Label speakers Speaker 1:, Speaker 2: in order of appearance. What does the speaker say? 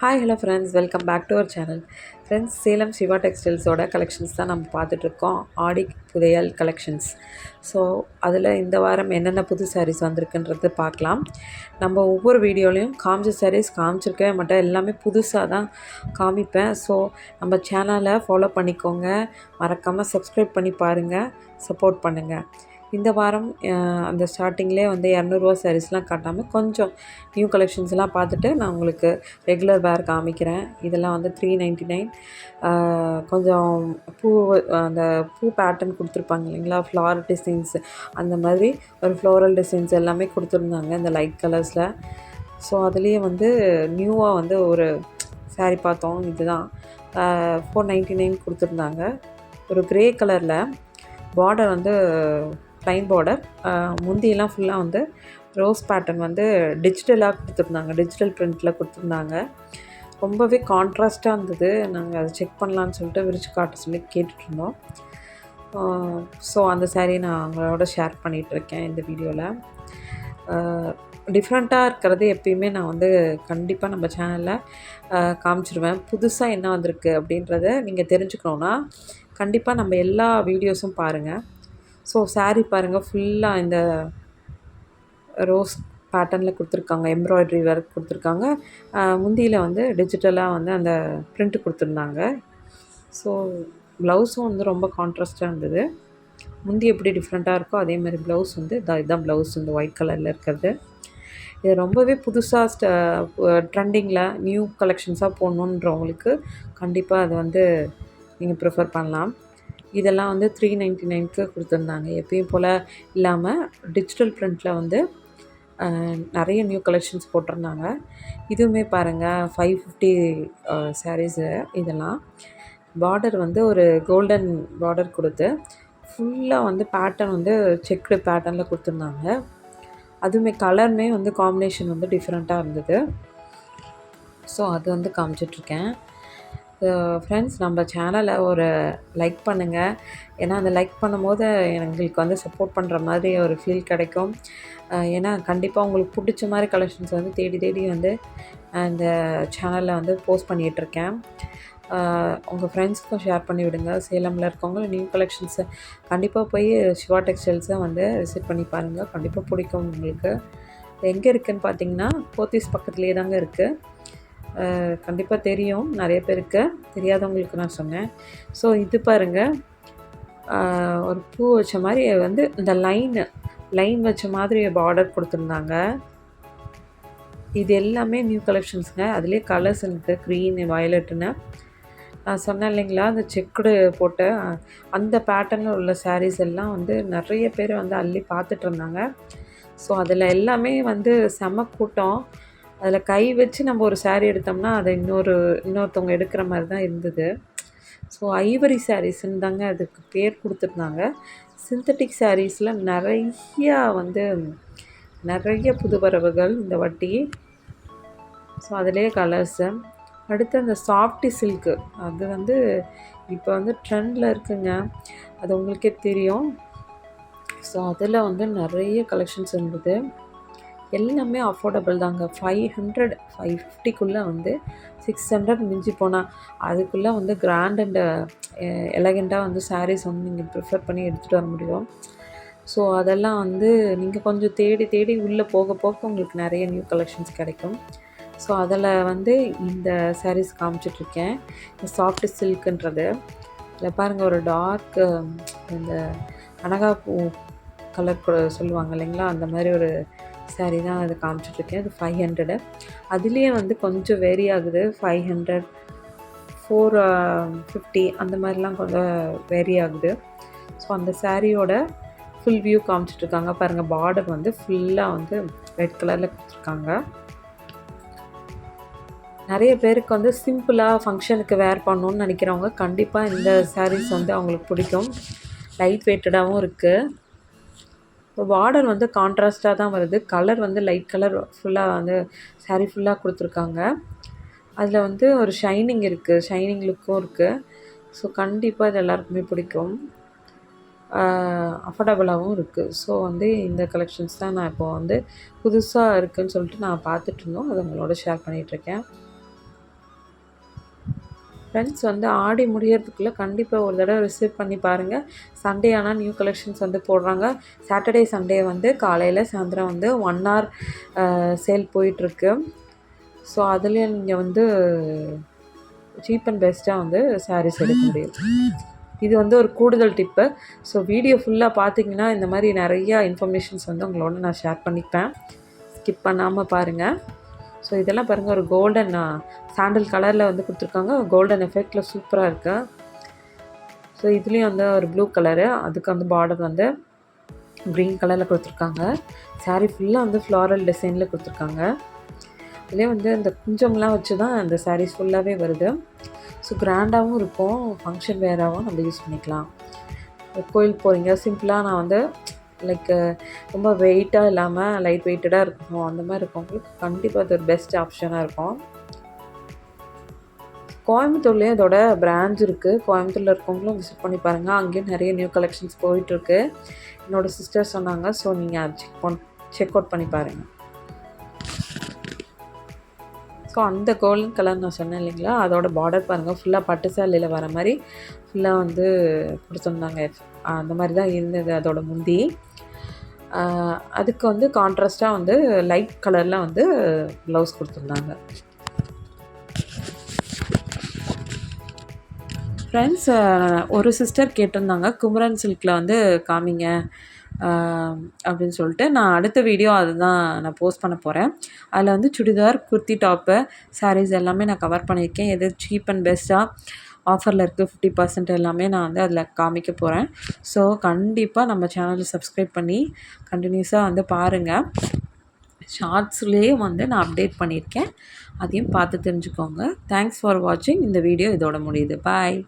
Speaker 1: Hi hello friends welcome back to our channel friends Salem Siva டெக்ஸ்டைல்ஸோட collections தான் நம்ம பார்த்துட்ருக்கோம். ஆடி புதையல் கலெக்ஷன்ஸ் ஸோ அதில் இந்த வாரம் என்னென்ன புது சாரீஸ் வந்திருக்குன்றது பார்க்கலாம். நம்ம ஒவ்வொரு வீடியோலையும் காமிச்ச சாரீஸ் காமிச்சிருக்கவே மாட்டேன். எல்லாமே புதுசாக தான் காமிப்பேன். ஸோ நம்ம சேனலை ஃபாலோ பண்ணிக்கோங்க. மறக்காமல் சப்ஸ்கிரைப் பண்ணி பாருங்கள் சப்போர்ட் பண்ணுங்கள் இந்த வாரம் அந்த ஸ்டார்டிங்லேயே வந்து இரநூறுவா சாரீஸ்லாம் காட்டாமல் கொஞ்சம் நியூ கலெக்ஷன்ஸ்லாம் பார்த்துட்டு நான் உங்களுக்கு ரெகுலர் வேர் காமிக்கிறேன். இதெல்லாம் வந்து த்ரீ நைன்ட்டி நைன் கொஞ்சம் பூ அந்த பூ பேட்டர்ன் கொடுத்துருப்பாங்க இல்லைங்களா? ஃப்ளார் டிசைன்ஸ் அந்த மாதிரி ஒரு ஃப்ளோரல் டிசைன்ஸ் எல்லாமே கொடுத்துருந்தாங்க இந்த லைட் கலர்ஸில் ஸோ அதுலேயே வந்து நியூவாக வந்து ஒரு சாரீ பார்த்தோம். இதுதான். ஃபோர் நைன்ட்டி நைன் கொடுத்துருந்தாங்க. ஒரு க்ரே கலரில் பார்டர் வந்து ப்ளைன் பார்டர் முந்தியெல்லாம் ஃபுல்லாக வந்து ரோஸ் பேட்டர்ன் வந்து டிஜிட்டலாக கொடுத்துருந்தாங்க. டிஜிட்டல் பிரிண்டில் கொடுத்துருந்தாங்க. ரொம்பவே கான்ட்ராஸ்ட்டாக இருந்தது. நாங்கள் அதை செக் பண்ணலான்னு சொல்லிட்டு விரிச்சு காட்ட சொல்லி கேட்டுட்ருந்தோம் ஸோ அந்த saree நான் அவங்களோட ஷேர் பண்ணிகிட்ருக்கேன் இந்த வீடியோவில் டிஃப்ரெண்ட்டாக இருக்கிறது எப்பயுமே நான் வந்து கண்டிப்பாக நம்ம சேனலில் காமிச்சிருவேன். புதுசாக என்ன வந்திருக்கு அப்படின்றத நீங்கள் தெரிஞ்சுக்கணுன்னா கண்டிப்பாக நம்ம எல்லா வீடியோஸும் பாருங்கள் ஸோ saree பாருங்கள் ஃபுல்லாக இந்த ரோஸ் பேட்டர்னில் கொடுத்துருக்காங்க எம்ப்ராய்டரி ஒர்க் கொடுத்துருக்காங்க. முந்தியில் வந்து டிஜிட்டலாக வந்து அந்த ப்ரிண்ட்டு கொடுத்துருந்தாங்க. ஸோ ப்ளவுஸும் வந்து ரொம்ப கான்ட்ராஸ்ட்டாக இருந்தது. முந்தி எப்படி டிஃப்ரெண்ட்டாக இருக்கோ அதே மாதிரி ப்ளவுஸ் வந்து இதான் இதுதான் ப்ளவுஸ் இந்த ஒயிட் கலரில் இருக்கிறது இது ரொம்பவே புதுசாக ஸ்ட ட்ரெண்டிங்கில் நியூ கலெக்ஷன்ஸாக போடணுன்றவங்களுக்கு கண்டிப்பாக அது வந்து நீங்கள் ப்ரிஃபர் பண்ணலாம். இதெல்லாம் வந்து த்ரீ நைன்ட்டி நைனுக்கு கொடுத்துருந்தாங்க. எப்பயும் போல் இல்லாமல் டிஜிட்டல் ப்ரிண்ட்டில் வந்து நிறைய நியூ கலெக்ஷன்ஸ் போட்டிருந்தாங்க. இதுவுமே பாருங்கள் ஃபைவ் ஃபிஃப்டி சாரீஸு இதெல்லாம். பார்டர் வந்து ஒரு கோல்டன் பார்டர் கொடுத்து ஃபுல்லாக வந்து பேட்டர்ன் வந்து செக்குடு பேட்டர்னில் கொடுத்துருந்தாங்க. அதுவுமே கலருமே வந்து காம்பினேஷன் வந்து டிஃப்ரெண்ட்டாக இருந்தது. ஸோ அது வந்து காமிச்சிட்ருக்கேன். ஃப்ரெண்ட்ஸ் நம்ம சேனலை ஒரு லைக் பண்ணுங்கள் ஏன்னா அந்த லைக் பண்ணும்போது எங்களுக்கு வந்து சப்போர்ட் பண்ணுற மாதிரி ஒரு ஃபீல் கிடைக்கும். ஏன்னா கண்டிப்பாக உங்களுக்கு பிடிச்ச மாதிரி கலெக்ஷன்ஸ் வந்து தேடி தேடி வந்து அந்த சேனலில் வந்து போஸ்ட் பண்ணிகிட்ருக்கேன் உங்கள் ஃப்ரெண்ட்ஸ்க்கும் ஷேர் பண்ணி விடுங்க. சேலமில் இருக்கவங்க நியூ கலெக்ஷன்ஸை கண்டிப்பாக போய் சிவா டெக்ஸ்டைல்ஸை வந்து விசிட் பண்ணி பாருங்கள் கண்டிப்பாக பிடிக்கும் உங்களுக்கு. எங்கே இருக்குதுன்னு பார்த்தீங்கன்னா போத்தீஸ் பக்கத்துலேயே தாங்க இருக்குது கண்டிப்பாக தெரியும். நிறைய பேருக்கு தெரியாதவங்களுக்கு நான் சொன்னேன். ஸோ இது பாருங்கள் ஒரு பூ வச்ச மாதிரி வந்து இந்த லைனு லைன் வச்ச மாதிரி பார்டர் கொடுத்துருந்தாங்க. இது எல்லாமே நியூ கலெக்ஷன்ஸுங்க அதுலேயே கலர்ஸ் இருக்குது க்ரீன் வயலட்டுன்னு நான் சொன்னேன் இல்லைங்களா? அந்த செக்குடு போட்ட அந்த பேட்டர்னில் உள்ள சாரீஸ் எல்லாம் வந்து நிறைய பேர் வந்து அள்ளி பார்த்துட்டு இருந்தாங்க. ஸோ அதில் எல்லாமே வந்து செம கூட்டம். அதில் கை வச்சு நம்ம ஒரு சாரீ எடுத்தோம்னா அதை இன்னொரு இன்னொருத்தவங்க எடுக்கிற மாதிரி தான் இருந்தது ஸோ ஐவரி சாரீஸ்ன்னு தாங்க அதுக்கு பேர் கொடுத்துருந்தாங்க. சிந்தட்டிக் சாரீஸில் நிறையா வந்து நிறைய புதுவரவுகள் இந்த வட்டி. ஸோ அதுலேயே கலர்ஸு அடுத்து அந்த சாஃப்டி சில்க்கு அது வந்து இப்போ வந்து ட்ரெண்டில் இருக்குங்க. அது உங்களுக்கே தெரியும். ஸோ அதில் வந்து நிறைய கலெக்ஷன்ஸ் இருந்தது. எல்லாமே அஃபோர்டபுள் தாங்க. ஃபைவ் ஹண்ட்ரட் ஃபைவ் ஃபிஃப்டிக்குள்ளே வந்து சிக்ஸ் ஹண்ட்ரட் மிஞ்சி போனால் அதுக்குள்ளே வந்து கிராண்ட் அண்ட் எலகெண்ட்டாக வந்து சாரீஸ் வந்து நீங்கள் ப்ரிஃபர் பண்ணி எடுத்துகிட்டு வர முடியும். ஸோ அதெல்லாம் வந்து நீங்கள் கொஞ்சம் தேடி தேடி உள்ளே போக போக உங்களுக்கு நிறைய நியூ கலெக்ஷன்ஸ் கிடைக்கும். ஸோ அதில் வந்து இந்த சாரீஸ் காமிச்சிட்ருக்கேன் இந்த சாஃப்ட் சில்க்குன்றது இல்லை பாருங்கள் ஒரு டார்க் இந்த அனகா பூ கலர் கூட சொல்லுவாங்க இல்லைங்களா? அந்த மாதிரி ஒரு saree தான் அதை காமிச்சிட்ருக்கேன். அது ஃபைவ் ஹண்ட்ரடு அதுலேயே வந்து கொஞ்சம் வேரி ஆகுது. ஃபைவ் ஹண்ட்ரட் ஃபோர் ஃபிஃப்டி அந்த மாதிரிலாம் கொஞ்சம் வேரி ஆகுது. ஸோ அந்த சாரியோட ஃபுல் வியூ காமிச்சிட்ருக்காங்க. பாருங்கள் பார்டர் வந்து ஃபுல்லாக வந்து ரெட் கலரில் கொடுத்துருக்காங்க. நிறைய பேருக்கு வந்து சிம்பிளாக ஃபங்க்ஷனுக்கு வேர் பண்ணணுன்னு நினைக்கிறவங்க கண்டிப்பாக இந்த சாரீஸ் வந்து அவங்களுக்கு பிடிக்கும். லைட் வெயிட்டடாகவும் இருக்குது பார்டர் வந்து கான்ட்ராஸ்ட்டாக தான் வருது. கலர் வந்து லைட் கலர் ஃபுல்லாக வந்து saree ஃபுல்லாக கொடுத்துருக்காங்க. அதில் வந்து ஒரு ஷைனிங் இருக்குது ஷைனிங் லுக்கும் இருக்குது ஸோ கண்டிப்பாக இது எல்லாருக்குமே பிடிக்கும். அஃபோர்டபுளாகவும் இருக்குது ஸோ வந்து இந்த கலெக்ஷன்ஸ் தான் நான் இப்போ வந்து புதுசாக இருக்குதுன்னு சொல்லிட்டு நான் பார்த்துட்ருந்தோம் அதை உங்களோட ஷேர் பண்ணிகிட்ருக்கேன் ஃப்ரெண்ட்ஸ் வந்து ஆடி முடியறதுக்குள்ளே கண்டிப்பாக ஒரு தடவை ரிசீவ் பண்ணி பாருங்கள் சண்டே ஆனால் நியூ கலெக்ஷன்ஸ் வந்து போடுறாங்க. சாட்டர்டே சண்டே வந்து காலையில் சாயந்தரம் வந்து ஒன் ஹவர் சேல் போயிட்டுருக்கு. ஸோ அதுலேயும் நீங்கள் வந்து சீப் அண்ட் பெஸ்ட்டாக வந்து சாரீஸ் எடுக்க முடியும். இது வந்து ஒரு கூடுதல் டிப்பு ஸோ வீடியோ ஃபுல்லாக பார்த்தீங்கன்னா இந்த மாதிரி நிறையா இன்ஃபர்மேஷன்ஸ் வந்து உங்களோட நான் ஷேர் பண்ணிப்பேன். ஸ்கிப் பண்ணாமல் பாருங்கள் ஸோ இதெல்லாம் பாருங்கள் ஒரு கோல்டன் சாண்டல் கலரில் வந்து கொடுத்துருக்காங்க. கோல்டன் எஃபெக்டில் சூப்பராக இருக்குது ஸோ இதுலேயும் வந்து ஒரு ப்ளூ கலரு அதுக்கு வந்து பார்டர் வந்து க்ரீன் கலரில் கொடுத்துருக்காங்க. சாரீ ஃபுல்லாக வந்து ஃப்ளாரல் டிசைனில் கொடுத்துருக்காங்க. இதுலேயே வந்து இந்த குஞ்சம்லாம் வச்சு தான் இந்த சாரீஸ் ஃபுல்லாகவே வருது. ஸோ கிராண்டாகவும் இருக்கும் ஃபங்க்ஷன் வேறாகவும் நம்ம யூஸ் பண்ணிக்கலாம். கோயில் போகிறீங்க சிம்பிளாக நான் வந்து லைக் uh, ரொம்ப வெயிட்டாக இல்லாமல் லைட் வெயிட்டடாக இருக்கணும். அந்த மாதிரி இருக்கவங்களுக்கு கண்டிப்பாக அது ஒரு பெஸ்ட் ஆப்ஷனாக இருக்கும். கோயம்புத்தூர்லேயும் இதோட பிரான்ச் இருக்குது கோயம்புத்தூரில் இருக்கவங்களும் விசிட் பண்ணி பாருங்கள் அங்கேயும் நிறைய நியூ கலெக்ஷன்ஸ் போயிட்டுருக்கு. என்னோடய சிஸ்டர் சொன்னாங்க. ஸோ நீங்கள் செக் பண் செக் அவுட் பண்ணி பாருங்கள் ஸோ அந்த கோல்டன் கலர் நான் சொன்னேன் இல்லைங்களா? அதோட பார்டர் பாருங்கள் ஃபுல்லாக பட்டு சேலையில் வர மாதிரி ஃபுல்லாக வந்து கொடுத்துருந்தாங்க. அந்த மாதிரி தான் இருந்தது அதோட முந்தி. அதுக்கு வந்து கான்ட்ராஸ்ட்டாக வந்து லைட் கலரில் வந்து ப்ளவுஸ் கொடுத்துருந்தாங்க. ஃப்ரெண்ட்ஸ் ஒரு சிஸ்டர் கேட்டிருந்தாங்க குமரன் சில்கில் வந்து காமிங்க அப்படின்னு சொல்லிட்டு. நான் அடுத்த வீடியோ அதுதான் நான் போஸ்ட் பண்ண போகிறேன் அதில் வந்து சுடிதார் குர்த்தி டாப்பு சாரீஸ் எல்லாமே நான் கவர் பண்ணியிருக்கேன். எது சீப் அண்ட் பெஸ்ட்டாக ஆஃபரில் இருக்குது ஃபிஃப்டி பர்சன்ட் எல்லாமே நான் வந்து அதில் காமிக்க போகிறேன். ஸோ கண்டிப்பாக நம்ம சேனலை சப்ஸ்கிரைப் பண்ணி கண்டினியூஸாக வந்து பாருங்கள் ஷார்ட்ஸ்லேயே வந்து நான் அப்டேட் பண்ணியிருக்கேன். அதையும் பார்த்து தெரிஞ்சுக்கோங்க. தேங்க்ஸ் ஃபார் வாட்சிங் இந்த வீடியோ இதோட முடியுது. பாய்